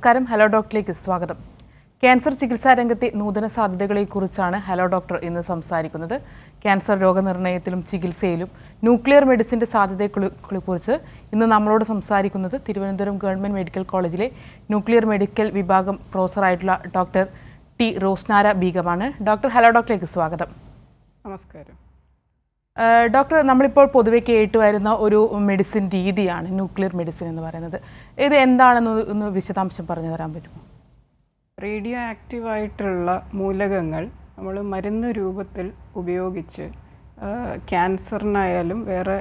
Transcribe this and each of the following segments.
നമസ്കാരം. ഹലോ ഡോക്ടറിലേക്ക് സ്വാഗതം. ക്യാൻസർ ചികിത്സാ രംഗത്തെ നൂതന സാധ്യതകളെക്കുറിച്ചാണ് ഹലോ ഡോക്ടർ ഇന്ന് സംസാരിക്കുന്നത്. ക്യാൻസർ രോഗനിർണയത്തിലും ചികിത്സയിലും ന്യൂക്ലിയർ മെഡിസിന്റെ സാധ്യതകളെക്കുറിച്ച് ഇന്ന് നമ്മളോട് സംസാരിക്കുന്നത് തിരുവനന്തപുരം ഗവൺമെന്റ് മെഡിക്കൽ കോളേജിലെ ന്യൂക്ലിയർ മെഡിക്കൽ വിഭാഗം പ്രൊഫസറായിട്ടുള്ള ഡോക്ടർ ടി റോസ്നാര ബീഗമാണ്. ഡോക്ടർ ഹലോ ഡോക്ടറിലേക്ക് സ്വാഗതം. നമസ്കാരം. ഡോക്ടർ നമ്മളിപ്പോൾ പൊതുവെ കേട്ടുവരുന്ന ഒരു മെഡിസിൻ രീതിയാണ് ന്യൂക്ലിയർ മെഡിസിൻ എന്ന് പറയുന്നത്. ഇത് എന്താണെന്ന് ഒന്ന് വിശദാംശം പറഞ്ഞു തരാൻ പറ്റുമോ? റേഡിയോ ആക്റ്റീവായിട്ടുള്ള മൂലകങ്ങൾ നമ്മൾ മരുന്ന് രൂപത്തിൽ ഉപയോഗിച്ച് ക്യാൻസറിനായാലും വേറെ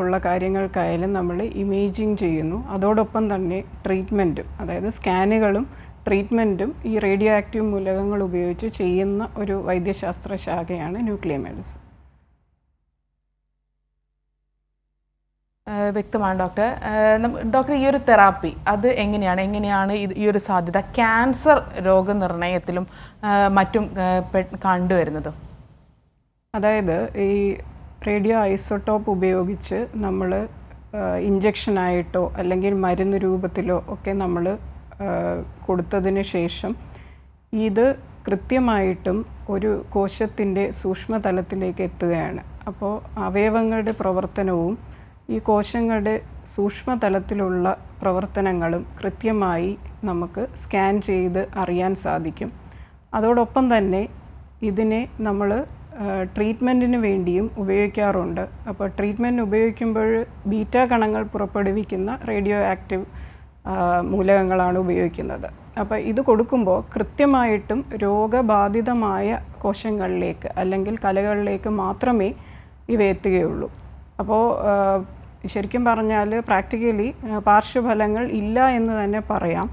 ഉള്ള കാര്യങ്ങൾക്കായാലും നമ്മൾ ഇമേജിങ് ചെയ്യുന്നു. അതോടൊപ്പം തന്നെ ട്രീറ്റ്മെന്റും അതായത് സ്കാനുകളും ട്രീറ്റ്മെന്റും ഈ റേഡിയോ ആക്റ്റീവ് മൂലകങ്ങൾ ഉപയോഗിച്ച് ചെയ്യുന്ന ഒരു വൈദ്യശാസ്ത്ര ശാഖയാണ് ന്യൂക്ലിയർ മെഡിസിൻ. വ്യക്തമാണ് ഡോക്ടർ ഡോക്ടർ ഈ ഒരു തെറാപ്പി അത് എങ്ങനെയാണ്? എങ്ങനെയാണ് ഈ ഒരു സാധ്യത? ക്യാൻസർ രോഗനിർണയത്തിലും മറ്റും കണ്ടുവരുന്നത്? അതായത് ഈ റേഡിയോ ഐസോട്ടോപ്പ് ഉപയോഗിച്ച് നമ്മൾ ഇഞ്ചക്ഷനായിട്ടോ അല്ലെങ്കിൽ മരുന്ന് രൂപത്തിലോ ഒക്കെ നമ്മൾ കൊടുത്തതിന് ശേഷം ഇത് കൃത്യമായിട്ടും ഒരു കോശത്തിന്റെ സൂക്ഷ്മതലത്തിലേക്ക് എത്തുകയാണ്. അപ്പോൾ അവയവങ്ങളുടെ പ്രവർത്തനവും ഈ കോശങ്ങളുടെ സൂക്ഷ്മതലത്തിലുള്ള പ്രവർത്തനങ്ങളും കൃത്യമായി നമുക്ക് സ്കാൻ ചെയ്ത് അറിയാൻ സാധിക്കും. അതോടൊപ്പം തന്നെ ഇതിനെ നമ്മൾ ട്രീറ്റ്മെന്റിന് വേണ്ടിയും ഉപയോഗിക്കാറുണ്ട്. അപ്പോൾ ട്രീറ്റ്മെന്റ് ഉപയോഗിക്കുമ്പോൾ ബീറ്റ കണങ്ങൾ പുറപ്പെടുവിക്കുന്ന റേഡിയോ ആക്റ്റീവ് മൂലകങ്ങളാണ് ഉപയോഗിക്കുന്നത്. അപ്പോൾ ഇത് കൊടുക്കുമ്പോൾ കൃത്യമായിട്ടും രോഗബാധിതമായ കോശങ്ങളിലേക്ക് അല്ലെങ്കിൽ കലകളിലേക്ക് മാത്രമേ ഇവ എത്തുകയുള്ളൂ. അപ്പോൾ ശരിക്കും പറഞ്ഞാൽ പ്രാക്ടിക്കലി പാർശ്വഫലങ്ങൾ ഇല്ല എന്ന് തന്നെ പറയാം.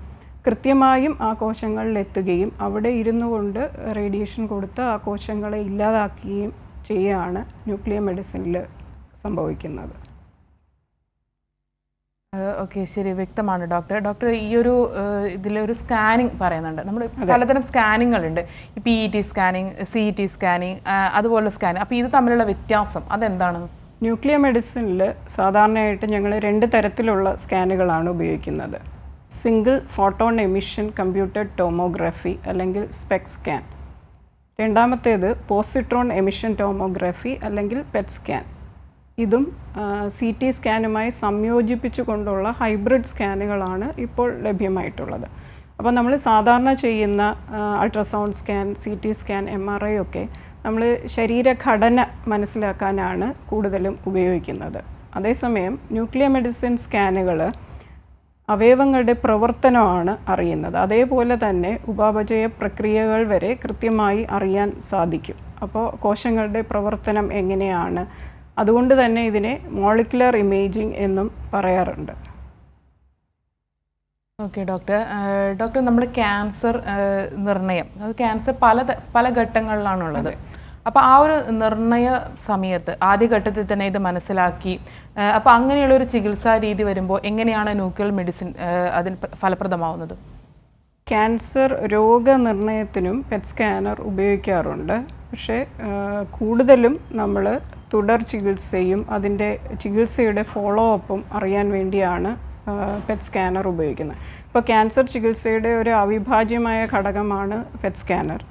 കൃത്യമായും ആ കോശങ്ങളിൽ എത്തുകയും അവിടെ ഇരുന്നു കൊണ്ട് റേഡിയേഷൻ കൊടുത്ത് ആ കോശങ്ങളെ ഇല്ലാതാക്കുകയും ചെയ്യുകയാണ് ന്യൂക്ലിയർ മെഡിസിനിൽ സംഭവിക്കുന്നത്. ഓക്കെ ശരി വ്യക്തമാണ് ഡോക്ടർ. ഡോക്ടർ ഈ ഒരു ഇതിലൊരു സ്കാനിങ് പറയുന്നുണ്ട്. നമ്മൾ പലതരം സ്കാനിങ്ങുകളുണ്ട്. P E T scanning C E T scanning അതുപോലെ സ്കാനിങ് അപ്പോൾ ഇത് തമ്മിലുള്ള വ്യത്യാസം അതെന്താണ്? ന്യൂക്ലിയർ മെഡിസിനിൽ സാധാരണയായിട്ട് ഞങ്ങൾ രണ്ട് തരത്തിലുള്ള സ്കാനുകളാണ് ഉപയോഗിക്കുന്നത്. Single photon emission computer tomography അല്ലെങ്കിൽ സ്പെക് സ്കാൻ രണ്ടാമത്തേത് പോസിട്രോൺ എമിഷൻ ടോമോഗ്രാഫി അല്ലെങ്കിൽ പെറ്റ് സ്കാൻ ഇതും സി ടി സ്കാനുമായി സംയോജിപ്പിച്ചു കൊണ്ടുള്ള ഹൈബ്രിഡ് സ്കാനുകളാണ് ഇപ്പോൾ ലഭ്യമായിട്ടുള്ളത്. അപ്പോൾ നമ്മൾ സാധാരണ ചെയ്യുന്ന ultrasound scan C T scan M R I ഒക്കെ നമ്മൾ ശരീരഘടന മനസ്സിലാക്കാനാണ് കൂടുതലും ഉപയോഗിക്കുന്നത്. അതേസമയം ന്യൂക്ലിയർ മെഡിസിൻ സ്കാനുകൾ അവയവങ്ങളുടെ പ്രവർത്തനമാണ് അറിയുന്നത്. അതേപോലെ തന്നെ ഉപാപചയ പ്രക്രിയകൾ വരെ കൃത്യമായി അറിയാൻ സാധിക്കും. അപ്പോൾ കോശങ്ങളുടെ പ്രവർത്തനം എങ്ങനെയാണ്? അതുകൊണ്ട് തന്നെ ഇതിനെ മോളിക്കുലർ ഇമേജിംഗ് എന്നും പറയാറുണ്ട്. ഓക്കെ ഡോക്ടർ ഡോക്ടർ നമ്മൾ ക്യാൻസർ നിർണയം. അത് ക്യാൻസർ പല പല ഘട്ടങ്ങളിലാണുള്ളത്. അപ്പോൾ ആ ഒരു നിർണയ സമയത്ത് ആദ്യ ഘട്ടത്തിൽ തന്നെ ഇത് മനസ്സിലാക്കി അപ്പോൾ അങ്ങനെയുള്ള ഒരു ചികിത്സാ രീതി വരുമ്പോൾ എങ്ങനെയാണ് ന്യൂക്ലിയർ മെഡിസിൻ അതിന് പ്ര- ഫലപ്രദമാവുന്നത്? ക്യാൻസർ രോഗനിർണയത്തിനും പെറ്റ് സ്കാനർ ഉപയോഗിക്കാറുണ്ട്. പക്ഷേ കൂടുതലും നമ്മൾ തുടർ ചികിത്സയും അതിന്റെ ചികിത്സയുടെ ഫോളോ അപ്പും അറിയാൻ വേണ്ടിയാണ് പെറ്റ് സ്കാനർ ഉപയോഗിക്കുന്നത്. ഇപ്പോൾ ക്യാൻസർ ചികിത്സയുടെ ഒരു അവിഭാജ്യമായ ഘടകമാണ് പെറ്റ് സ്കാനർ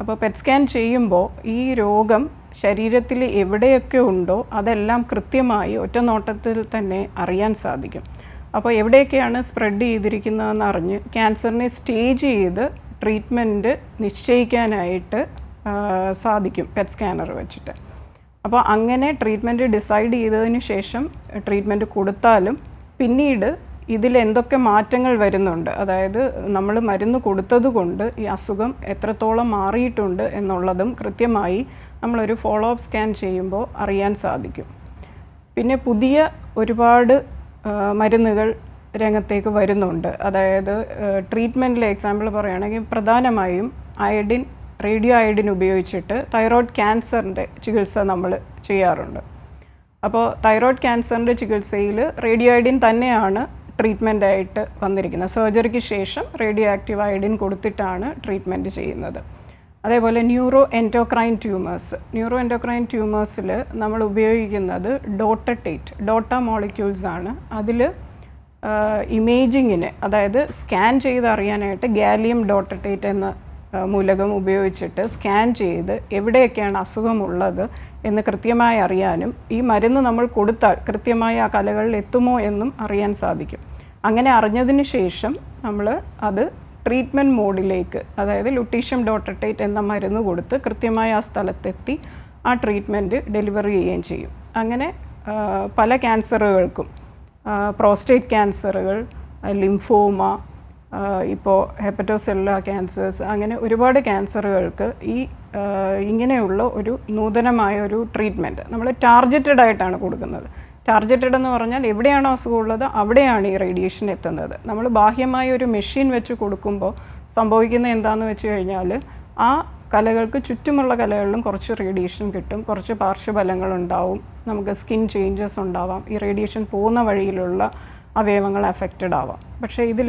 അപ്പോൾ പെറ്റ് സ്കാൻ ചെയ്യുമ്പോൾ ഈ രോഗം ശരീരത്തിൽ എവിടെയൊക്കെ ഉണ്ടോ അതെല്ലാം കൃത്യമായി ഒറ്റ നോട്ടത്തിൽ തന്നെ അറിയാൻ സാധിക്കും. അപ്പോൾ എവിടെയൊക്കെയാണ് സ്പ്രെഡ് ചെയ്തിരിക്കുന്നതെന്ന് അറിഞ്ഞ് ക്യാൻസറിനെ സ്റ്റേജ് ചെയ്ത് ട്രീറ്റ്മെന്റ് നിശ്ചയിക്കാനായിട്ട് സാധിക്കും പെറ്റ് സ്കാനർ വെച്ചിട്ട്. അപ്പോൾ അങ്ങനെ ട്രീറ്റ്മെന്റ് ഡിസൈഡ് ചെയ്തതിന് ശേഷം ട്രീറ്റ്മെന്റ് കൊടുത്താലും പിന്നീട് ഇതിൽ എന്തൊക്കെ മാറ്റങ്ങൾ വരുന്നുണ്ട്? അതായത് നമ്മൾ മരുന്ന് കൊടുത്തതുകൊണ്ട് ഈ അസുഖം എത്രത്തോളം മാറിയിട്ടുണ്ട് എന്നുള്ളതും കൃത്യമായി നമ്മളൊരു ഫോളോ അപ്പ് സ്കാൻ ചെയ്യുമ്പോൾ അറിയാൻ സാധിക്കും. പിന്നെ പുതിയ ഒരുപാട് മരുന്നുകൾ രംഗത്തേക്ക് വരുന്നുണ്ട്. അതായത് ട്രീറ്റ്മെന്റിലെ എക്സാമ്പിൾ പറയുകയാണെങ്കിൽ പ്രധാനമായും അയഡിൻ റേഡിയോ അയഡിൻ ഉപയോഗിച്ചിട്ട് തൈറോയ്ഡ് ക്യാൻസറിന്റെ ചികിത്സ നമ്മൾ ചെയ്യാറുണ്ട്. അപ്പോൾ തൈറോയ്ഡ് ക്യാൻസറിന്റെ ചികിത്സയിൽ റേഡിയോ ഐഡിൻ തന്നെയാണ് ട്രീറ്റ്മെന്റ് ആയിട്ട് വന്നിരിക്കുന്നത്. സർജറിക്ക് ശേഷം റേഡിയോ ആക്റ്റീവ് ഐഡിൻ കൊടുത്തിട്ടാണ് ട്രീറ്റ്മെന്റ് ചെയ്യുന്നത്. അതേപോലെ neuro endocrine tumours neuro endocrine ട്യൂമേഴ്സിൽ നമ്മൾ ഉപയോഗിക്കുന്നത് ഡോട്ടറ്റേറ്റ് ഡോട്ട മോളിക്യൂൾസ് ആണ്. അതിൽ ഇമേജിങ്ങിന് അതായത് സ്കാൻ ചെയ്ത് അറിയാനായിട്ട് ഗാലിയം ഡോട്ടറ്റേറ്റ് എന്ന മൂലകം ഉപയോഗിച്ചിട്ട് സ്കാൻ ചെയ്ത് എവിടെയൊക്കെയാണ് അസുഖമുള്ളത് എന്ന് കൃത്യമായി അറിയാനും ഈ മരുന്ന് നമ്മൾ കൊടുത്താൽ കൃത്യമായി ആ കലകളിൽ എത്തുമോ എന്നും അറിയാൻ സാധിക്കും. അങ്ങനെ അറിഞ്ഞതിന് ശേഷം നമ്മൾ അത് ട്രീറ്റ്മെന്റ് മോഡിലേക്ക് അതായത് ലുട്ടീഷ്യം ഡോട്ടറ്റേറ്റ് എന്ന മരുന്ന് കൊടുത്ത് കൃത്യമായി ആ സ്ഥലത്തെത്തി ആ ട്രീറ്റ്മെന്റ് ഡെലിവറി ചെയ്യുകയും ചെയ്യും. അങ്ങനെ പല ക്യാൻസറുകൾക്കും പ്രോസ്റ്റേറ്റ് ക്യാൻസറുകൾ ലിംഫോമ ഇപ്പോൾ ഹെപ്പറ്റോസെല്ലുലാർ ക്യാൻസേഴ്സ് അങ്ങനെ ഒരുപാട് ക്യാൻസറുകൾക്ക് ഈ ഇങ്ങനെയുള്ള ഒരു നൂതനമായ ഒരു ട്രീറ്റ്മെന്റ് നമ്മൾ ടാർഗറ്റഡ് ആയിട്ടാണ് കൊടുക്കുന്നത്. ടാർഗറ്റഡ് എന്ന് പറഞ്ഞാൽ എവിടെയാണോ അസുഖമുള്ളത് അവിടെയാണ് ഈ റേഡിയേഷൻ എത്തുന്നത്. നമ്മൾ ബാഹ്യമായ ഒരു മെഷീൻ വെച്ച് കൊടുക്കുമ്പോൾ സംഭവിക്കുന്നത് എന്താണെന്ന് വെച്ച് കഴിഞ്ഞാൽ ആ കലകൾക്ക് ചുറ്റുമുള്ള കലകളിലും കുറച്ച് റേഡിയേഷൻ കിട്ടും കുറച്ച് പാർശ്വഫലങ്ങൾ ഉണ്ടാവും നമുക്ക് സ്കിൻ ചേഞ്ചസ് ഉണ്ടാവാം ഈ റേഡിയേഷൻ പോകുന്ന വഴിയിലുള്ള അവയവങ്ങൾ അഫക്റ്റഡ് ആവാം. പക്ഷേ ഇതിൽ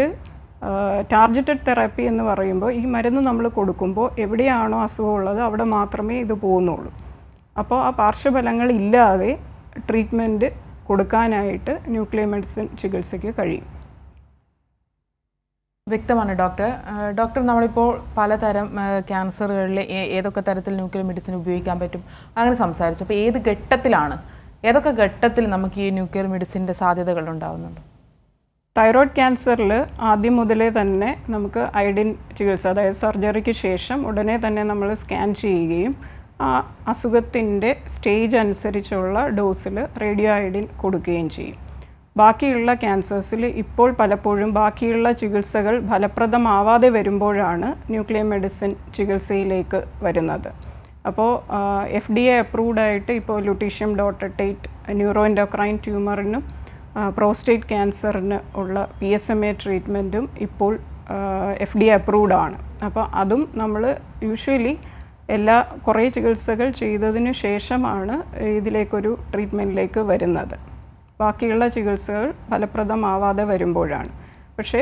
ടാർഗറ്റഡ് തെറാപ്പി എന്ന് പറയുമ്പോൾ ഈ മരുന്ന് നമ്മൾ കൊടുക്കുമ്പോൾ എവിടെയാണോ അസുഖമുള്ളത് അവിടെ മാത്രമേ ഇത് പോകുന്നുള്ളൂ. അപ്പോൾ ആ പാർശ്വഫലങ്ങൾ ഇല്ലാതെ ട്രീറ്റ്മെന്റ് കൊടുക്കാനായിട്ട് ന്യൂക്ലിയർ മെഡിസിൻ ചികിത്സയ്ക്ക് കഴിയും. വ്യക്തമാണ് ഡോക്ടർ. ഡോക്ടർ നമ്മളിപ്പോൾ പലതരം ക്യാൻസറുകളിൽ ഏതൊക്കെ തരത്തിൽ ന്യൂക്ലിയർ മെഡിസിൻ ഉപയോഗിക്കാൻ പറ്റും? അങ്ങനെ സംസാരിച്ചു. അപ്പോൾ ഏത് ഘട്ടത്തിലാണ് ഏതൊക്കെ ഘട്ടത്തിൽ നമുക്ക് ഈ ന്യൂക്ലിയർ മെഡിസിന്റെ സാധ്യതകൾ ഉണ്ടാകുന്നുണ്ട് തൈറോയ്ഡ് ക്യാൻസറിൽ ആദ്യം മുതലേ തന്നെ നമുക്ക് ഐഡിൻ ചികിത്സ അതായത് സർജറിക്ക് ശേഷം ഉടനെ തന്നെ നമ്മൾ സ്കാൻ ചെയ്യുകയും ആ അസുഖത്തിന്റെ സ്റ്റേജ് അനുസരിച്ചുള്ള ഡോസിൽ റേഡിയോ ഐഡിൻ കൊടുക്കുകയും ചെയ്യും. ബാക്കിയുള്ള ക്യാൻസേഴ്സിൽ ഇപ്പോൾ പലപ്പോഴും ബാക്കിയുള്ള ചികിത്സകൾ ഫലപ്രദമാവാതെ വരുമ്പോഴാണ് ന്യൂക്ലിയർ മെഡിസിൻ ചികിത്സയിലേക്ക് വരുന്നത്. അപ്പോൾ എഫ് ഡി എ അപ്രൂവ്ഡ് ആയിട്ട് ഇപ്പോൾ ലുട്ടീഷ്യം ഡോട്ടറ്റേറ്റ് ന്യൂറോ എൻഡോക്രൈൻ ട്യൂമറിനും പ്രോസ്റ്റേറ്റ് ക്യാൻസറിന് ഉള്ള പി എസ് എം എ ട്രീറ്റ്മെന്റും ഇപ്പോൾ എഫ് ഡി അപ്രൂവ്ഡ് ആണ്. അപ്പോൾ അതും നമ്മൾ യൂഷ്വലി എല്ലാ കുറേ ചികിത്സകൾ ചെയ്തതിന് ശേഷമാണ് ഇതിലേക്കൊരു ട്രീറ്റ്മെന്റിലേക്ക് വരുന്നത്. ബാക്കിയുള്ള ചികിത്സകൾ ഫലപ്രദമാവാതെ വരുമ്പോഴാണ്. പക്ഷേ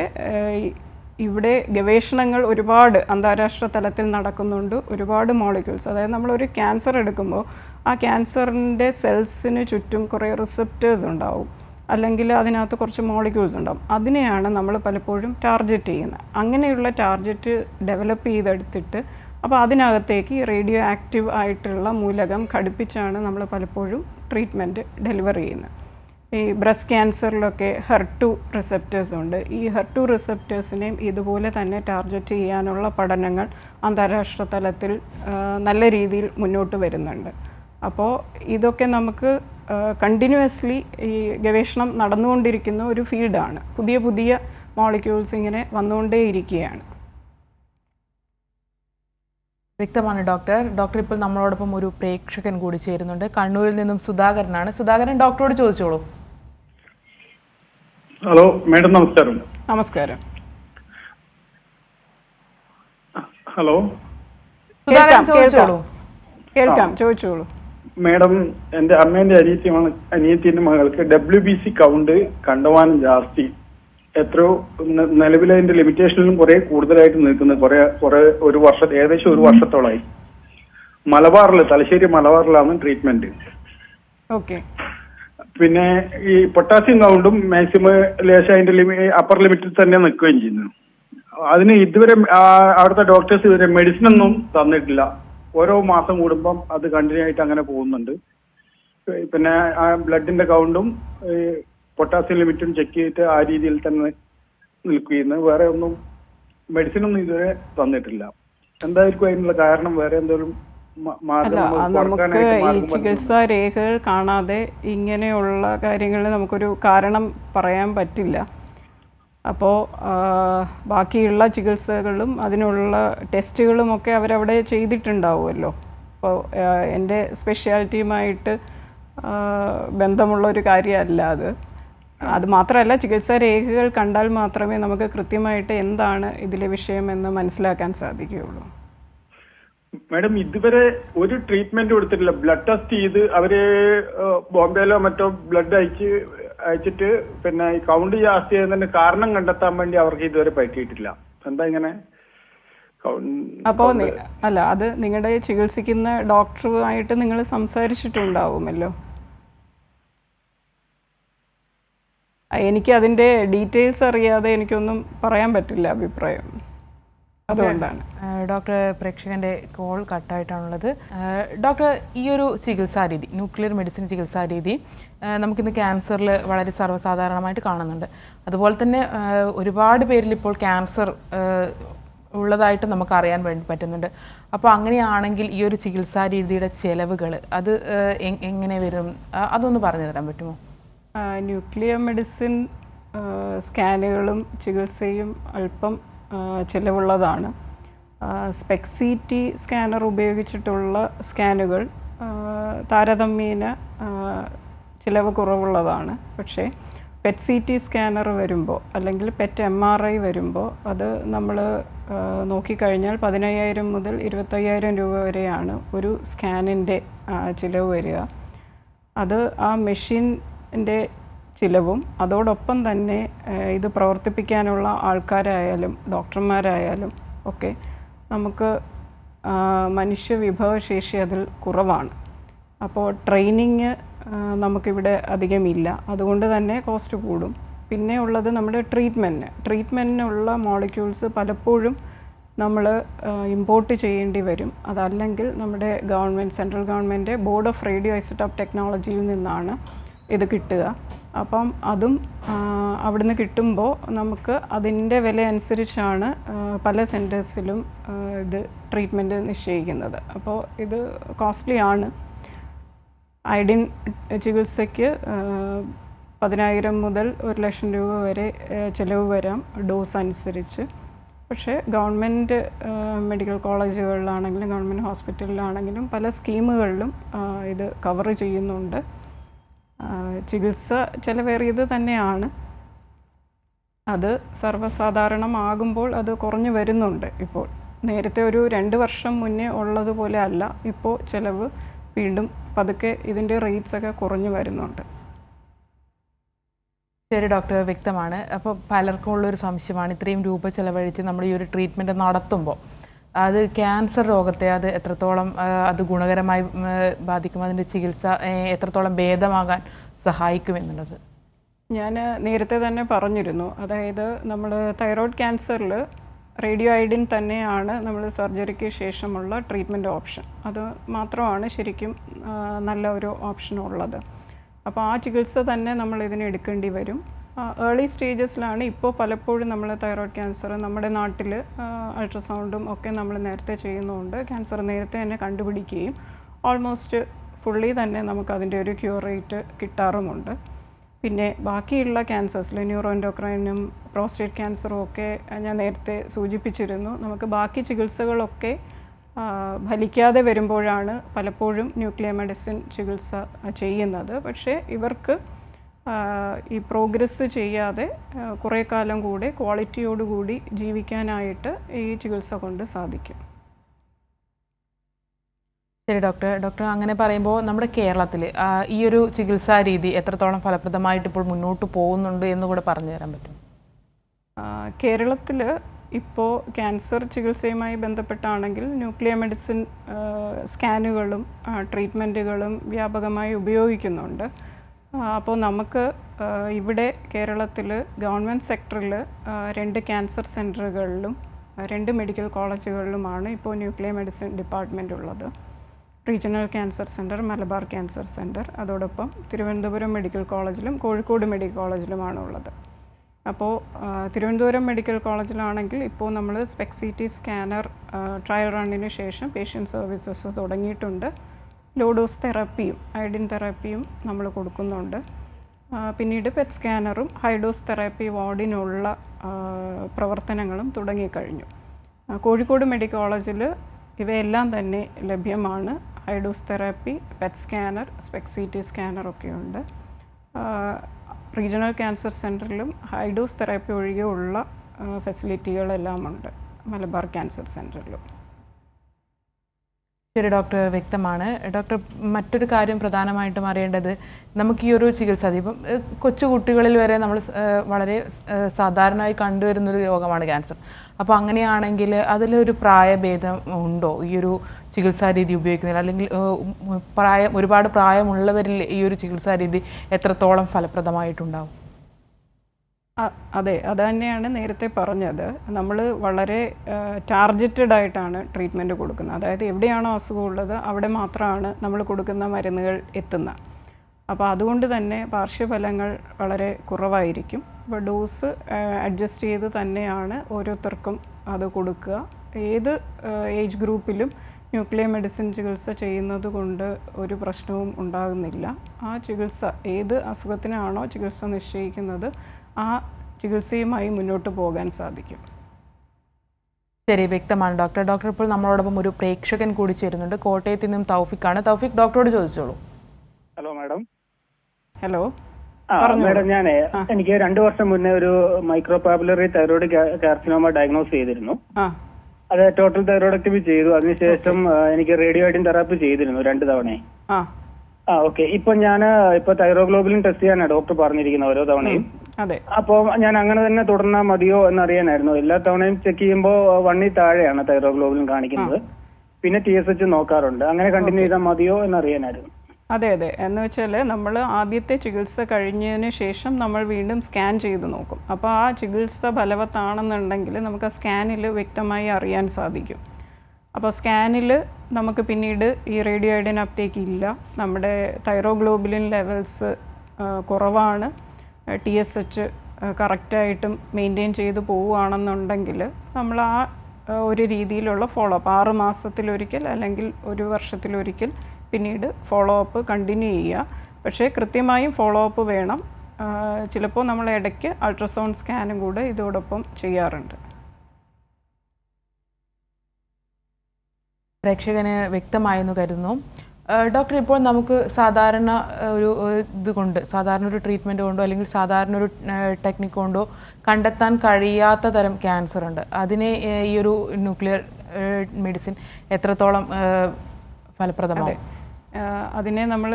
ഇവിടെ ഗവേഷണങ്ങൾ ഒരുപാട് അന്താരാഷ്ട്ര തലത്തിൽ നടക്കുന്നുണ്ട്. ഒരുപാട് മോളിക്യൂൾസ് അതായത് നമ്മളൊരു ക്യാൻസർ എടുക്കുമ്പോൾ ആ ക്യാൻസറിന്റെ സെൽസിന് ചുറ്റും കുറേ റിസെപ്റ്റേഴ്സ് ഉണ്ടാവും. അല്ലെങ്കിൽ അതിനകത്ത് കുറച്ച് മോളിക്യൂൾസ് ഉണ്ടാവും. അതിനെയാണ് നമ്മൾ പലപ്പോഴും ടാർഗറ്റ് ചെയ്യുന്നത്. അങ്ങനെയുള്ള ടാർഗറ്റ് ഡെവലപ്പ് ചെയ്തെടുത്തിട്ട് അപ്പോൾ അതിനകത്തേക്ക് റേഡിയോ ആക്റ്റീവ് ആയിട്ടുള്ള മൂലകം ഘടിപ്പിച്ചാണ് നമ്മൾ പലപ്പോഴും ട്രീറ്റ്മെന്റ് ഡെലിവർ ചെയ്യുന്നത്. ഈ ബ്രസ്റ്റ് ക്യാൻസറിലൊക്കെ ഹെർട്ടു റിസെപ്റ്റേഴ്സ് ഉണ്ട്. ഈ ഹെർട്ടു റിസെപ്റ്റേഴ്സിനെയും ഇതുപോലെ തന്നെ ടാർഗറ്റ് ചെയ്യാനുള്ള പഠനങ്ങൾ അന്താരാഷ്ട്ര തലത്തിൽ നല്ല രീതിയിൽ മുന്നോട്ട് വരുന്നുണ്ട്. അപ്പോൾ ഇതൊക്കെ നമുക്ക് കണ്ടിന്യൂസ്ലി ഈ ഗവേഷണം നടന്നുകൊണ്ടിരിക്കുന്ന ഒരു ഫീൽഡാണ്. പുതിയ പുതിയ മോളിക്യൂൾസ് ഇങ്ങനെ വന്നുകൊണ്ടേയിരിക്കുകയാണ്. വ്യക്തമാണ് ഡോക്ടർ. ഡോക്ടർ ഇപ്പോൾ നമ്മളോടൊപ്പം ഒരു പ്രേക്ഷകൻ കൂടി ചേരുന്നുണ്ട്. കണ്ണൂരിൽ നിന്നും സുധാകരനാണ്. സുധാകരൻ ഡോക്ടറോട് ചോദിച്ചോളൂ. ഹലോ മേഡം നമസ്കാരം. നമസ്കാരം. ഹലോ. സുധാകരൻ കേൾക്കാം, ചോദിച്ചോളൂ. കേൾക്കാം ചോദിച്ചോളൂ. മേഡം എന്റെ അമ്മേന്റെ അനിയത്തിയാണ് അനിയത്തിന്റെ മകൾക്ക് ഡബ്ല്യു ബി സി കൗണ്ട് കണ്ടവാനും ജാസ്തി. എത്രയോ നിലവിലെ അതിന്റെ ലിമിറ്റേഷനിലും കുറെ കൂടുതലായിട്ട് നിൽക്കുന്നത് കുറെ കുറെ ഒരു വർഷം ഏകദേശം ഒരു വർഷത്തോളായി. മലബാറിൽ തലശ്ശേരി മലബാറിലാണ് ട്രീറ്റ്മെന്റ് ഓക്കെ. പിന്നെ ഈ പൊട്ടാസ്യം കൗണ്ടും മാക്സിമം ലേശം അതിന്റെ അപ്പർ ലിമിറ്റിൽ തന്നെ നിൽക്കുകയും ചെയ്യുന്നു. അതിന് ഇതുവരെ അവിടുത്തെ ഡോക്ടേഴ്സ് ഇതുവരെ മെഡിസിൻ ഒന്നും തന്നിട്ടില്ല. ഓരോ മാസം കൂടുമ്പം അത് കണ്ടിന്യൂ ആയിട്ട് അങ്ങനെ പോകുന്നുണ്ട്. പിന്നെ ആ ബ്ലഡിന്റെ കൗണ്ടും പൊട്ടാസ്യം ലിമിറ്റും ചെക്ക് ചെയ്തിട്ട് ആ രീതിയിൽ തന്നെ നിൽക്കുകയെന്ന് വേറെ ഒന്നും മെഡിസിൻ ഒന്നും ഇതുവരെ തന്നിട്ടില്ല. എന്തായിരിക്കും അതിനുള്ള കാരണം? വേറെ എന്തെങ്കിലും അല്ല നമുക്ക് ഈ ചികിത്സാ രേഖകൾ കാണാതെ ഇങ്ങനെയുള്ള കാര്യങ്ങളിൽ നമുക്കൊരു കാരണം പറയാൻ പറ്റില്ല. അപ്പോൾ ബാക്കിയുള്ള ചികിത്സകളും അതിനുള്ള ടെസ്റ്റുകളും ഒക്കെ അവരവിടെ ചെയ്തിട്ടുണ്ടാവുമല്ലോ. അപ്പോൾ എന്റെ സ്പെഷ്യാലിറ്റിയുമായിട്ട് ബന്ധമുള്ള ഒരു കാര്യമല്ല അത്. അത് മാത്രമല്ല ചികിത്സാ രേഖകൾ കണ്ടാൽ മാത്രമേ നമുക്ക് കൃത്യമായിട്ട് എന്താണ് ഇതിലെ വിഷയമെന്ന് മനസ്സിലാക്കാൻ സാധിക്കുകയുള്ളൂ. മാഡം ഇതുവരെ ഒരു ട്രീറ്റ്മെന്റ് കൊടുത്തിട്ടില്ല. ബ്ലഡ് ടെസ്റ്റ് ചെയ്ത് അവർ ബോംബെയിലോ മറ്റോ ബ്ലഡ് അയച്ച് അയച്ചിട്ട് പിന്നെ ഈ കൗണ്ട് ജാസ്തി ചെയ്യുന്നതിന് കാരണം കണ്ടെത്താൻ വേണ്ടി അവർക്ക് ഇതുവരെ പറ്റിയിട്ടില്ല. എന്താ ഇങ്ങനെ? അപ്പോൾ അല്ല അത് നിങ്ങളുടെ ചികിത്സിക്കുന്ന ഡോക്ടറുമായിട്ട് നിങ്ങൾ സംസാരിച്ചിട്ടുണ്ടാവുമല്ലോ. എനിക്ക് അതിന്റെ ഡീറ്റെയിൽസ് അറിയാതെ എനിക്കൊന്നും പറയാൻ പറ്റില്ല അഭിപ്രായം. അതുകൊണ്ടാണ്. ഡോക്ടർ പ്രേക്ഷകന്റെ കോൾ കട്ടായിട്ടാണുള്ളത്. ഡോക്ടർ ഈ ഒരു ചികിത്സാ രീതി ന്യൂക്ലിയർ മെഡിസിൻ ചികിത്സാ രീതി നമുക്കിന്ന് ക്യാൻസറിൽ വളരെ സർവസാധാരണമായിട്ട് കാണുന്നുണ്ട്. അതുപോലെ തന്നെ ഒരുപാട് പേരിൽ ഇപ്പോൾ ക്യാൻസർ ഉള്ളതായിട്ട് നമുക്ക് അറിയാൻ വേണ്ടി പറ്റുന്നുണ്ട്. അപ്പോൾ അങ്ങനെയാണെങ്കിൽ ഈ ഒരു ചികിത്സാ രീതിയുടെ ചെലവുകൾ അത് എങ്ങനെ വരും? അതൊന്ന് പറഞ്ഞു തരാൻ പറ്റുമോ? ന്യൂക്ലിയർ മെഡിസിൻ സ്കാനുകളും ചികിത്സയും അല്പം ചിലവുള്ളതാണ്. സ്പെക്സിറ്റി സ്കാനർ ഉപയോഗിച്ചിട്ടുള്ള സ്കാനുകൾ താരതമ്യേന ചിലവ് കുറവുള്ളതാണ്. പക്ഷേ പെറ്റ് സി ടി സ്കാനർ വരുമ്പോൾ അല്ലെങ്കിൽ പെറ്റ് എം ആർ ഐ വരുമ്പോൾ അത് നമ്മൾ നോക്കിക്കഴിഞ്ഞാൽ പതിനയ്യായിരം മുതൽ ഇരുപത്തയ്യായിരം രൂപ വരെയാണ് ഒരു സ്കാനിന്റെ ചിലവ് വരിക. അത് ആ മെഷീന്റെ ചിലവും അതോടൊപ്പം തന്നെ ഇത് പ്രവർത്തിപ്പിക്കാനുള്ള ആൾക്കാരായാലും ഡോക്ടർമാരായാലും ഒക്കെ നമുക്ക് മനുഷ്യ വിഭവശേഷി അതിൽ കുറവാണ്. അപ്പോൾ ട്രെയിനിങ് നമുക്കിവിടെ അധികമില്ല. അതുകൊണ്ട് തന്നെ കോസ്റ്റ് കൂടും. പിന്നെ ഉള്ളത് നമ്മുടെ ട്രീറ്റ്മെന്റിന് ട്രീറ്റ്മെന്റിനുള്ള മോളിക്യൂൾസ് പലപ്പോഴും നമ്മൾ ഇമ്പോർട്ട് ചെയ്യേണ്ടി വരും. അതല്ലെങ്കിൽ നമ്മുടെ government central government board of radio isotope ടെക്നോളജിയിൽ നിന്നാണ് ഇത് കിട്ടുക. അപ്പം അതും അവിടുന്ന് കിട്ടുമ്പോൾ നമുക്ക് അതിന്റെ വില അനുസരിച്ചാണ് പല സെന്റേഴ്സിലും ഇത് ട്രീറ്റ്മെന്റ് നിശ്ചയിക്കുന്നത്. അപ്പോൾ ഇത് കോസ്റ്റ്ലി ആണ്. ഐഡിൻ ചികിത്സയ്ക്ക് പതിനായിരം മുതൽ ഒരു ലക്ഷം രൂപ വരെ ചിലവ് വരാം ഡോസ് അനുസരിച്ച്. പക്ഷേ ഗവൺമെന്റ് മെഡിക്കൽ കോളേജുകളിലാണെങ്കിലും ഗവൺമെന്റ് ഹോസ്പിറ്റലിലാണെങ്കിലും പല സ്കീമുകളിലും ഇത് കവർ ചെയ്യുന്നുണ്ട്. ചികിത്സ ചിലവേറിയത് തന്നെയാണ്. അത് സർവസാധാരണമാകുമ്പോൾ അത് കുറഞ്ഞു വരുന്നുണ്ട് ഇപ്പോൾ. നേരത്തെ ഒരു രണ്ട് വർഷം മുന്നേ ഉള്ളതുപോലെ അല്ല ഇപ്പോൾ ചിലവ് വീണ്ടും പതുക്കെ ഇതിന്റെ റേറ്റ്സ് ഒക്കെ കുറഞ്ഞു വരുന്നുണ്ട്. ശരി ഡോക്ടർ വ്യക്തമാണ്. അപ്പോൾ പലർക്കും ഉള്ളൊരു സംശയമാണ് ഇത്രയും രൂപ ചിലവഴിച്ച് നമ്മൾ ഈ ഒരു ട്രീറ്റ്മെന്റ് നടത്തുമ്പോൾ അത് ക്യാൻസർ രോഗത്തെ അത് എത്രത്തോളം അത് ഗുണകരമായി ബാധിക്കും അതിന്റെ ചികിത്സ എത്രത്തോളം ഭേദമാകാൻ സഹായിക്കുമെന്നുള്ളത് ഞാൻ നേരത്തെ തന്നെ പറഞ്ഞിരുന്നു. അതായത് നമ്മൾ തൈറോയ്ഡ് ക്യാൻസറിൽ റേഡിയോ ഐഡിൻ തന്നെയാണ് നമ്മൾ സർജറിക്ക് ശേഷമുള്ള ട്രീറ്റ്മെന്റ് ഓപ്ഷൻ. അത് മാത്രമാണ് ശരിക്കും നല്ല ഒരു ഓപ്ഷൻ ഉള്ളത് അപ്പോൾ ആ ചികിത്സ തന്നെ നമ്മൾ ഇതിന് എടുക്കേണ്ടി വരും. ഏർലി സ്റ്റേജസിലാണ് ഇപ്പോൾ പലപ്പോഴും നമ്മൾ തൈറോയ്ഡ് ക്യാൻസർ നമ്മുടെ നാട്ടിൽ അൾട്രാസൗണ്ടും ഒക്കെ നമ്മൾ നേരത്തെ ചെയ്യുന്നതുകൊണ്ട് ക്യാൻസർ നേരത്തെ തന്നെ കണ്ടുപിടിക്കുകയും ഓൾമോസ്റ്റ് ഫുള്ളി തന്നെ നമുക്ക് അതിന്റെ ഒരു ക്യൂർ റേറ്റ് കിട്ടാറുമുണ്ട്. പിന്നെ ബാക്കിയുള്ള ക്യാൻസേഴ്സിൽ ന്യൂറോ എൻഡോക്രൈനും പ്രോസ്റ്റേറ്റ് ക്യാൻസറും ഒക്കെ ഞാൻ നേരത്തെ സൂചിപ്പിച്ചിരുന്നു. നമുക്ക് ബാക്കി ചികിത്സകളൊക്കെ ഫലിക്കാതെ വരുമ്പോഴാണ് പലപ്പോഴും ന്യൂക്ലിയർ മെഡിസിൻ ചികിത്സ ചെയ്യുന്നത്. പക്ഷേ ഇവർക്ക് ഈ പ്രോഗ്രസ് ചെയ്യാതെ കുറേ കാലം കൂടി ക്വാളിറ്റിയോടുകൂടി ജീവിക്കാനായിട്ട് ഈ ചികിത്സ കൊണ്ട് സാധിക്കും. ശരി ഡോക്ടർ ഡോക്ടർ അങ്ങനെ പറയുമ്പോൾ നമ്മുടെ കേരളത്തിൽ ഈ ഒരു ചികിത്സാ രീതി എത്രത്തോളം ഫലപ്രദമായിട്ട് ഇപ്പോൾ മുന്നോട്ട് പോകുന്നുണ്ട് എന്ന് കൂടെ പറഞ്ഞു തരാൻ പറ്റും? കേരളത്തിൽ ഇപ്പോൾ ക്യാൻസർ ചികിത്സയുമായി ബന്ധപ്പെട്ടാണെങ്കിൽ ന്യൂക്ലിയർ മെഡിസിൻ സ്കാനുകളും ട്രീറ്റ്മെന്റുകളും വ്യാപകമായി ഉപയോഗിക്കുന്നുണ്ട്. അപ്പോൾ നമുക്ക് ഇവിടെ കേരളത്തിൽ ഗവൺമെന്റ് സെക്ടറിൽ രണ്ട് ക്യാൻസർ സെന്ററുകളിലും രണ്ട് മെഡിക്കൽ കോളേജുകളിലുമാണ് ഇപ്പോൾ ന്യൂക്ലിയർ മെഡിസിൻ ഡിപ്പാർട്ട്മെന്റ് ഉള്ളത്. Regional cancer centre Malabar cancer centre അതോടൊപ്പം തിരുവനന്തപുരം മെഡിക്കൽ കോളേജിലും കോഴിക്കോട് മെഡിക്കൽ കോളേജിലുമാണ് ഉള്ളത്. അപ്പോൾ തിരുവനന്തപുരം മെഡിക്കൽ കോളേജിലാണെങ്കിൽ ഇപ്പോൾ നമ്മൾ സ്പെക്സിറ്റി സ്കാനർ ട്രയൽ റണ്ണിന് ശേഷം പേഷ്യന്റ് സർവീസസ് തുടങ്ങിയിട്ടുണ്ട്. ലോഡോസ് തെറാപ്പിയും ഐഡിൻ തെറാപ്പിയും നമ്മൾ കൊടുക്കുന്നുണ്ട്. പിന്നീട് പെറ്റ് സ്കാനറും ഹൈഡോസ് തെറാപ്പി വാർഡിനുള്ള പ്രവർത്തനങ്ങളും തുടങ്ങിക്കഴിഞ്ഞു. കോഴിക്കോട് മെഡിക്കൽ കോളേജിൽ ഇവയെല്ലാം തന്നെ ലഭ്യമാണ്. High dose therapy PET scanner SPECT CT സ്കാനറൊക്കെയുണ്ട് regional cancer സെന്ററിലും ഹൈഡോസ് തെറാപ്പി ഒഴികെയുള്ള ഫെസിലിറ്റികളെല്ലാം ഉണ്ട്. മലബാർ ക്യാൻസർ സെന്ററിലും ശരി ഡോക്ടർ വ്യക്തമാണ്. ഡോക്ടർ മറ്റൊരു കാര്യം പ്രധാനമായിട്ടും അറിയേണ്ടത് നമുക്ക് ഈ ഒരു ചികിത്സ ഇപ്പം കൊച്ചുകുട്ടികളിൽ കൊച്ചു കുട്ടികളിൽ വരെ നമ്മൾ വളരെ സാധാരണമായി കണ്ടുവരുന്നൊരു രോഗമാണ് ക്യാൻസർ. അപ്പോൾ അങ്ങനെയാണെങ്കിൽ അതിലൊരു പ്രായഭേദം ഉണ്ടോ? ഈ ഒരു ചികിത്സാ രീതി ഉപയോഗിക്കുന്നതിൽ അല്ലെങ്കിൽ പ്രായം ഒരുപാട് പ്രായമുള്ളവരിൽ ഈ ഒരു ചികിത്സാ രീതി എത്രത്തോളം ഫലപ്രദമായിട്ടുണ്ടാവും? അതെ അത് തന്നെയാണ് നേരത്തെ പറഞ്ഞത്. നമ്മൾ വളരെ ടാർഗറ്റഡ് ആയിട്ടാണ് ട്രീറ്റ്മെന്റ് കൊടുക്കുന്നത്. അതായത് എവിടെയാണോ അസുഖം ഉള്ളത് അവിടെ മാത്രമാണ് നമ്മൾ കൊടുക്കുന്ന മരുന്നുകൾ എത്തുന്നത് അപ്പോൾ അതുകൊണ്ട് തന്നെ പാർശ്വഫലങ്ങൾ വളരെ കുറവായിരിക്കും. അപ്പോൾ ഡോസ് അഡ്ജസ്റ്റ് ചെയ്ത് തന്നെയാണ് ഓരോരുത്തർക്കും അത് കൊടുക്കുക. ഏത് ഏജ് ഗ്രൂപ്പിലും ന്യൂക്ലിയർ മെഡിസിൻ ചികിത്സ ചെയ്യുന്നത് കൊണ്ട് ഒരു പ്രശ്നവും ഉണ്ടാകുന്നില്ല. ആ ചികിത്സ ഏത് അസുഖത്തിനാണോ ചികിത്സ നിശ്ചയിക്കുന്നത് ആ ചികിത്സയുമായി മുന്നോട്ട് പോകാൻ സാധിക്കും. ശരി വ്യക്തമാണ്. ഡോക്ടർ ഡോക്ടർ ഇപ്പോൾ നമ്മളോടൊപ്പം ഒരു പ്രേക്ഷകൻ കൂടി ചേരുന്നുണ്ട്. കോട്ടയത്ത് നിന്നും തൗഫിക്കാണ്. തൗഫിക് ഡോക്ടറോട് ചോദിച്ചോളൂ. Hello madam. ഹലോ. ആ മാഡം ഞാൻ എനിക്ക് രണ്ടു വർഷം മുന്നേ ഒരു micro papillary thyroid carcinoma diagnose ചെയ്തിരുന്നു. ആ. അത് ടോട്ടൽ തൈറോയിഡക്ടമി ചെയ്തു. അതിനുശേഷം എനിക്ക് എനിക്ക് റേഡിയോയിഡിൻ തെറാപ്പി ചെയ്തിരുന്നു രണ്ട് തവണ ആ. ആ ഓക്കെ. ഇപ്പൊ ഞാൻ ഇപ്പൊ തൈറോഗ്ലോബിലും ടെസ്റ്റ് ചെയ്യാനാണ് ഡോക്ടർ പറഞ്ഞിരിക്കുന്നത് ഓരോ തവണയും. അപ്പോൾ ഞാൻ അങ്ങനെ തന്നെ തുടർന്നാൽ മതിയോ എന്നറിയാനായിരുന്നു. എല്ലാ തവണയും ചെക്ക് ചെയ്യുമ്പോൾ വണ്ണി താഴെയാണ് തൈറോഗ്ലോബിൻ കാണിക്കുന്നത്. പിന്നെ ടി എസ് എച്ച് നോക്കാറുണ്ട്. അങ്ങനെ കണ്ടിന്യൂ ചെയ്താൽ മതിയോ എന്നറിയാനായിരുന്നു. അതെ അതെ. എന്ന് വെച്ചാൽ നമ്മൾ ആദ്യത്തെ ചികിത്സ കഴിഞ്ഞതിന് ശേഷം നമ്മൾ വീണ്ടും സ്കാൻ ചെയ്ത് നോക്കും. അപ്പോൾ ആ ചികിത്സ ഫലവത്താണെന്നുണ്ടെങ്കിൽ നമുക്ക് ആ സ്കാനിൽ വ്യക്തമായി അറിയാൻ സാധിക്കും. അപ്പോൾ സ്കാനിൽ നമുക്ക് പിന്നീട് ഈ റേഡിയോ ഐഡിൻ അപ്റ്റേക്ക് ഇല്ല. നമ്മുടെ തൈറോഗ്ലോബുലിൻ ലെവൽസ് കുറവാണ്. ടി എസ് എച്ച് കറക്റ്റായിട്ടും മെയിന്റെയിൻ ചെയ്ത് പോവുകയാണെന്നുണ്ടെങ്കിൽ നമ്മൾ ആ ഒരു രീതിയിലുള്ള ഫോളോ അപ്പ് ആറ് മാസത്തിലൊരിക്കൽ അല്ലെങ്കിൽ ഒരു വർഷത്തിലൊരിക്കൽ പിന്നീട് ഫോളോ അപ്പ് കണ്ടിന്യൂ ചെയ്യുക. പക്ഷേ കൃത്യമായും ഫോളോ അപ്പ് വേണം ചിലപ്പോൾ നമ്മൾ ഇടയ്ക്ക് അൾട്രാസൗണ്ട് സ്കാനും കൂടെ ഇതോടൊപ്പം ചെയ്യാറുണ്ട്. പ്രേക്ഷകന് വ്യക്തമായെന്ന് കരുതുന്നു. ഡോക്ടർ ഇപ്പോൾ നമുക്ക് സാധാരണ ഒരു ഇത് കൊണ്ട് സാധാരണ ഒരു ട്രീറ്റ്മെന്റ് കൊണ്ടോ അല്ലെങ്കിൽ സാധാരണ ഒരു ടെക്നിക് കൊണ്ടോ കണ്ടെത്താൻ കഴിയാത്ത തരം ക്യാൻസർ ഉണ്ട്. അതിനെ ഈ ഒരു ന്യൂക്ലിയർ മെഡിസിൻ എത്രത്തോളം ഫലപ്രദമാണ് അതിനെ നമ്മൾ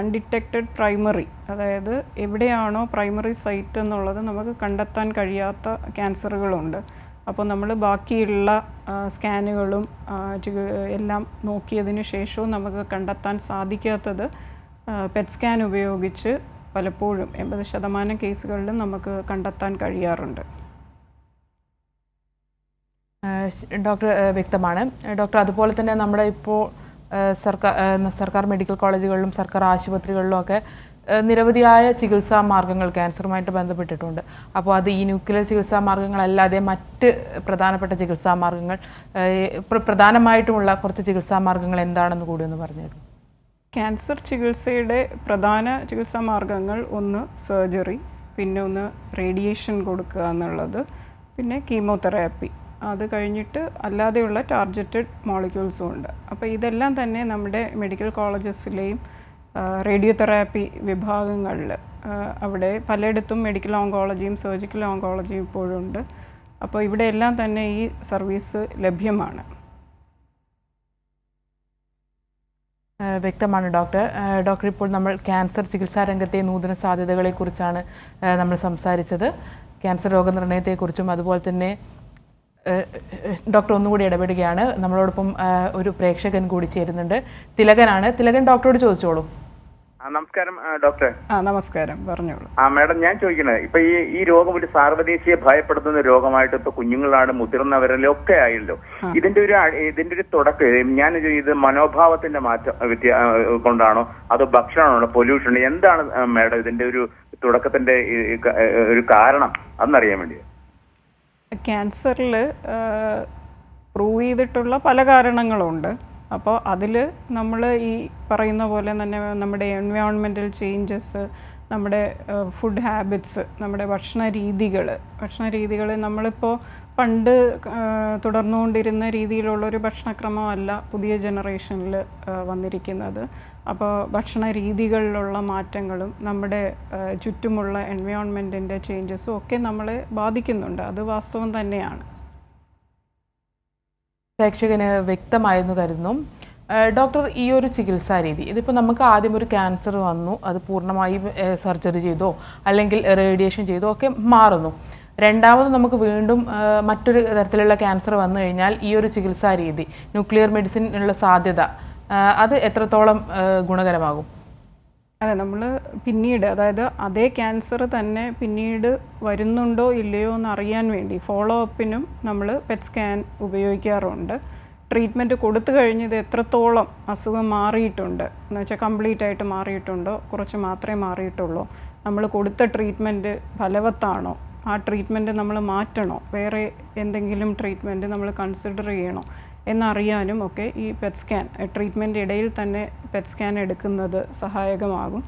അൺഡിറ്റക്റ്റഡ് പ്രൈമറി അതായത് എവിടെയാണോ പ്രൈമറി സൈറ്റ് എന്നുള്ളത് നമുക്ക് കണ്ടെത്താൻ കഴിയാത്ത ക്യാൻസറുകളുണ്ട് അപ്പോൾ നമ്മൾ ബാക്കിയുള്ള സ്കാനുകളും എല്ലാം നോക്കിയതിന് ശേഷവും നമുക്ക് കണ്ടെത്താൻ സാധിക്കാത്തത് പെറ്റ് സ്കാൻ ഉപയോഗിച്ച് പലപ്പോഴും എൺപത് ശതമാനം കേസുകളിലും നമുക്ക് കണ്ടെത്താൻ കഴിയാറുണ്ട്. ഡോക്ടർ വ്യക്തമാണ്. ഡോക്ടർ അതുപോലെ തന്നെ നമ്മുടെ ഇപ്പോൾ സർക്കാർ സർക്കാർ മെഡിക്കൽ കോളേജുകളിലും സർക്കാർ ആശുപത്രികളിലും ഒക്കെ നിരവധിയായ ചികിത്സാ മാർഗങ്ങൾ ക്യാൻസറുമായിട്ട് ബന്ധപ്പെട്ടിട്ടുണ്ട്. അപ്പോൾ അത് ഈ ന്യൂക്ലിയർ ചികിത്സാ മാർഗങ്ങളല്ലാതെ മറ്റ് പ്രധാനപ്പെട്ട ചികിത്സാ മാർഗങ്ങൾ പ്രധാനമായിട്ടുമുള്ള കുറച്ച് ചികിത്സാ മാർഗങ്ങൾ എന്താണെന്ന് കൂടി ഒന്ന് പറഞ്ഞു ക്യാൻസർ ചികിത്സയുടെ പ്രധാന ചികിത്സാ മാർഗങ്ങൾ ഒന്ന് സർജറി പിന്നെ ഒന്ന് റേഡിയേഷൻ കൊടുക്കുക എന്നുള്ളത് പിന്നെ കീമോതെറാപ്പി. അത് കഴിഞ്ഞിട്ട് അല്ലാതെയുള്ള ടാർജറ്റഡ് മോളിക്യൂൾസും ഉണ്ട്. അപ്പോൾ ഇതെല്ലാം തന്നെ നമ്മുടെ മെഡിക്കൽ കോളേജസിലെയും റേഡിയോ തെറാപ്പി വിഭാഗങ്ങളിൽ അവിടെ പലയിടത്തും മെഡിക്കൽ ഓങ്കോളജിയും സർജിക്കൽ ഓങ്കോളജിയും ഇപ്പോഴും ഉണ്ട്. അപ്പോൾ ഇവിടെ എല്ലാം തന്നെ ഈ സർവീസ് ലഭ്യമാണ്. വ്യക്തമാണ് ഡോക്ടർ. ഡോക്ടർ ഇപ്പോൾ നമ്മൾ ക്യാൻസർ ചികിത്സാ രംഗത്തെ നൂതന സാധ്യതകളെക്കുറിച്ചാണ് നമ്മൾ സംസാരിച്ചത്. ക്യാൻസർ രോഗനിർണയത്തെക്കുറിച്ചും അതുപോലെ തന്നെ ഡോക്ടർ ഒന്നുകൂടി ഇടപെടുകയാണ്. നമ്മളോടൊപ്പം ഒരു പ്രേക്ഷകൻ കൂടി ചേരുന്നുണ്ട്. തിലകനാണ്. തിലകൻ ഡോക്ടറോട് ചോദിച്ചോളൂ. നമസ്കാരം ഡോക്ടർ ആ നമസ്കാരം പറഞ്ഞോളൂ. ആ മാഡം ഞാൻ ചോദിക്കണേ ഇപ്പൊ ഈ ഈ രോഗം ഒരു സാർവദേശീയ ഭയപ്പെടുത്തുന്ന രോഗമായിട്ട് ഇപ്പൊ കുഞ്ഞുങ്ങളാണ് മുതിർന്നവരിലും ഒക്കെ ആയല്ലോ ഇതിന്റെ ഒരു ഇതിന്റെ ഒരു തുടക്കം ഞാൻ ഇത് മനോഭാവത്തിന്റെ മാറ്റം വ്യത്യ- കൊണ്ടാണോ? അതോ ഭക്ഷണമാണോ? പൊല്യൂഷൻ എന്താണ് മാഡം ഇതിന്റെ ഒരു തുടക്കത്തിന്റെ ഒരു കാരണം അന്നറിയാൻ വേണ്ടി ക്യാൻസറിൽ പ്രൂവ് ചെയ്തിട്ടുള്ള പല കാരണങ്ങളുണ്ട്. അപ്പോൾ അതിൽ നമ്മൾ ഈ പറയുന്ന പോലെ തന്നെ നമ്മുടെ എൻവയോൺമെന്റൽ ചേഞ്ചസ് നമ്മുടെ ഫുഡ് ഹാബിറ്റ്സ് നമ്മുടെ ഭക്ഷണ രീതികൾ ഭക്ഷണ രീതികൾ നമ്മളിപ്പോൾ പണ്ട് തുടർന്നുകൊണ്ടിരുന്ന രീതിയിലുള്ളൊരു ഭക്ഷണക്രമമല്ല പുതിയ ജനറേഷനിൽ വന്നിരിക്കുന്നത്. അപ്പോൾ ഭക്ഷണ രീതികളിലുള്ള മാറ്റങ്ങളും നമ്മുടെ ചുറ്റുമുള്ള എൻവയോൺമെന്റിന്റെ ചേഞ്ചസും ഒക്കെ നമ്മളെ ബാധിക്കുന്നുണ്ട്. അത് വാസ്തവം തന്നെയാണ്. പ്രേക്ഷകന് വ്യക്തമായെന്ന് കരുതുന്നു. ഡോക്ടർ ഈ ഒരു ചികിത്സാ രീതി ഇതിപ്പോൾ നമുക്ക് ആദ്യം ഒരു ക്യാൻസർ വന്നു അത് പൂർണമായും സർജറി ചെയ്തോ അല്ലെങ്കിൽ റേഡിയേഷൻ ചെയ്തോ ഒക്കെ മാറുന്നു. രണ്ടാമത് നമുക്ക് വീണ്ടും മറ്റൊരു തരത്തിലുള്ള ക്യാൻസർ വന്നു കഴിഞ്ഞാൽ ഈ ഒരു ചികിത്സാ രീതി ന്യൂക്ലിയർ മെഡിസിൻ ഉള്ള സാധ്യത അത് എത്രത്തോളം ഗുണകരമാകും? അതെ നമ്മൾ പിന്നീട് അതായത് അതേ ക്യാൻസർ തന്നെ പിന്നീട് വരുന്നുണ്ടോ ഇല്ലയോ എന്ന് അറിയാൻ വേണ്ടി ഫോളോ അപ്പിനും നമ്മൾ പെറ്റ് സ്കാൻ ഉപയോഗിക്കാറുണ്ട്. ട്രീറ്റ്മെന്റ് കൊടുത്തു കഴിഞ്ഞത് എത്രത്തോളം അസുഖം മാറിയിട്ടുണ്ട്? എന്ന് വെച്ചാൽ കംപ്ലീറ്റ് ആയിട്ട് മാറിയിട്ടുണ്ടോ? കുറച്ച് മാത്രമേ മാറിയിട്ടുള്ളൂ. നമ്മൾ കൊടുത്ത ട്രീറ്റ്മെന്റ് ഫലവത്താണോ? ആ ട്രീറ്റ്മെന്റ് നമ്മൾ മാറ്റണോ? വേറെ എന്തെങ്കിലും ട്രീറ്റ്മെന്റ് നമ്മൾ കൺസിഡർ ചെയ്യണോ? എന്നറിയാനും ഒക്കെ ഈ പെറ്റ് സ്കാൻ ട്രീറ്റ്മെന്റ് ഇടയിൽ തന്നെ പെറ്റ് സ്കാൻ എടുക്കുന്നത് സഹായകമാകും.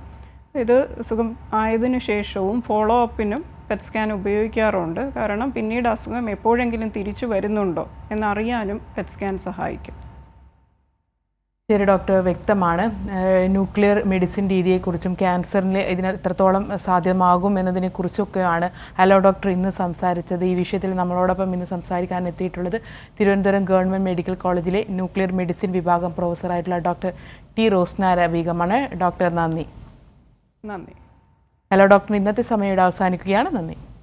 ഇത് സുഖം ആയതിനു ശേഷവും ഫോളോ അപ്പിനും പെറ്റ് സ്കാൻ ഉപയോഗിക്കാറുണ്ട്. കാരണം പിന്നീട് അസുഖം എപ്പോഴെങ്കിലും തിരിച്ചു വരുന്നുണ്ടോ എന്നറിയാനും പെറ്റ് സ്കാൻ സഹായിക്കും. ശരി ഡോക്ടർ വ്യക്തമാണ്. ന്യൂക്ലിയർ മെഡിസിൻ രീതിയെക്കുറിച്ചും ക്യാൻസറിന് ഇതിന് എത്രത്തോളം സാധ്യമാകും എന്നതിനെക്കുറിച്ചൊക്കെയാണ് ഹലോ ഡോക്ടർ ഇന്ന് സംസാരിച്ചത്. ഈ വിഷയത്തിൽ നമ്മളോടൊപ്പം ഇന്ന് സംസാരിക്കാൻ എത്തിയിട്ടുള്ളത് തിരുവനന്തപുരം ഗവൺമെന്റ് മെഡിക്കൽ കോളേജിലെ ന്യൂക്ലിയർ മെഡിസിൻ വിഭാഗം പ്രൊഫസറായിട്ടുള്ള ഡോക്ടർ ടി റോസ്നാര ബീഗമാണ് ഡോക്ടർ നന്ദി. നന്ദി. ഹലോ ഡോക്ടർ ഇന്നത്തെ സമയം ഇവിടെ അവസാനിക്കുകയാണ്. നന്ദി.